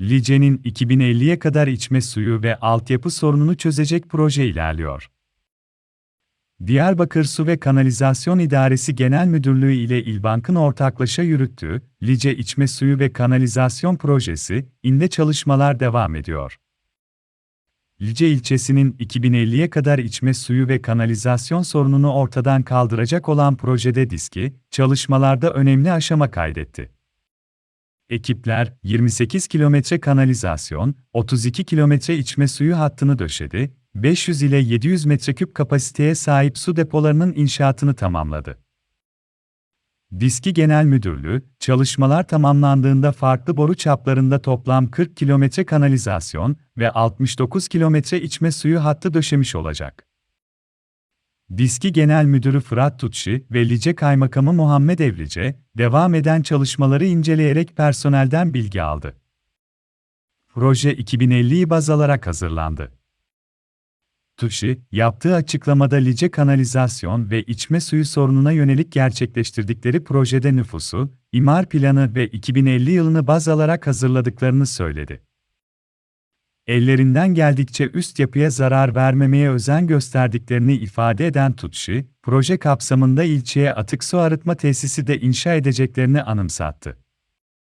Lice'nin 2050'ye kadar içme suyu ve altyapı sorununu çözecek proje ilerliyor. Diyarbakır Su ve Kanalizasyon İdaresi Genel Müdürlüğü ile İlbank'ın ortaklaşa yürüttüğü Lice İçme Suyu ve Kanalizasyon Projesi, inde çalışmalar devam ediyor. Lice ilçesinin 2050'ye kadar içme suyu ve kanalizasyon sorununu ortadan kaldıracak olan projede diski, çalışmalarda önemli aşama kaydetti. Ekipler, 28 kilometre kanalizasyon, 32 kilometre içme suyu hattını döşedi, 500 ile 700 metreküp kapasiteye sahip su depolarının inşaatını tamamladı. Diski Genel Müdürlüğü, çalışmalar tamamlandığında farklı boru çaplarında toplam 40 kilometre kanalizasyon ve 69 kilometre içme suyu hattı döşemiş olacak. Diski Genel Müdürü Fırat Tutşi ve Lice Kaymakamı Muhammed Evlice, devam eden çalışmaları inceleyerek personelden bilgi aldı. Proje 2050'yi baz alarak hazırlandı. Tuşi, yaptığı açıklamada Lice kanalizasyon ve içme suyu sorununa yönelik gerçekleştirdikleri projede nüfusu, imar planı ve 2050 yılını baz alarak hazırladıklarını söyledi. Ellerinden geldikçe üst yapıya zarar vermemeye özen gösterdiklerini ifade eden Tutşi, proje kapsamında ilçeye atık su arıtma tesisi de inşa edeceklerini anımsattı.